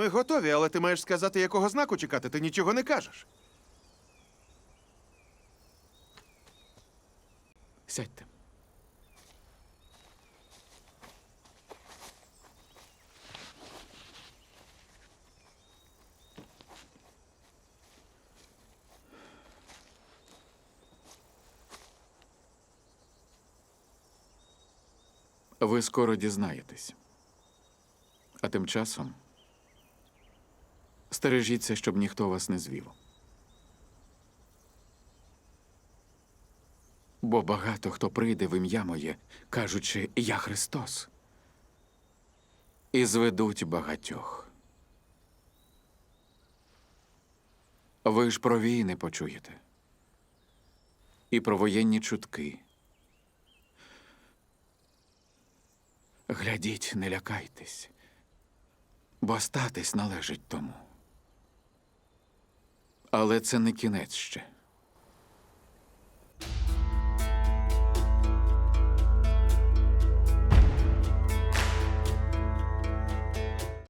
Ми готові, але ти маєш сказати, якого знаку чекати. Ти нічого не кажеш. Сядьте. Ви скоро дізнаєтесь. А тим часом стережіться, щоб ніхто вас не звів. Бо багато хто прийде в ім'я моє, кажучи, я Христос. І зведуть багатьох. Ви ж про війни почуєте. І про воєнні чутки. Глядіть, не лякайтесь, бо статись належить тому. Але це не кінець ще.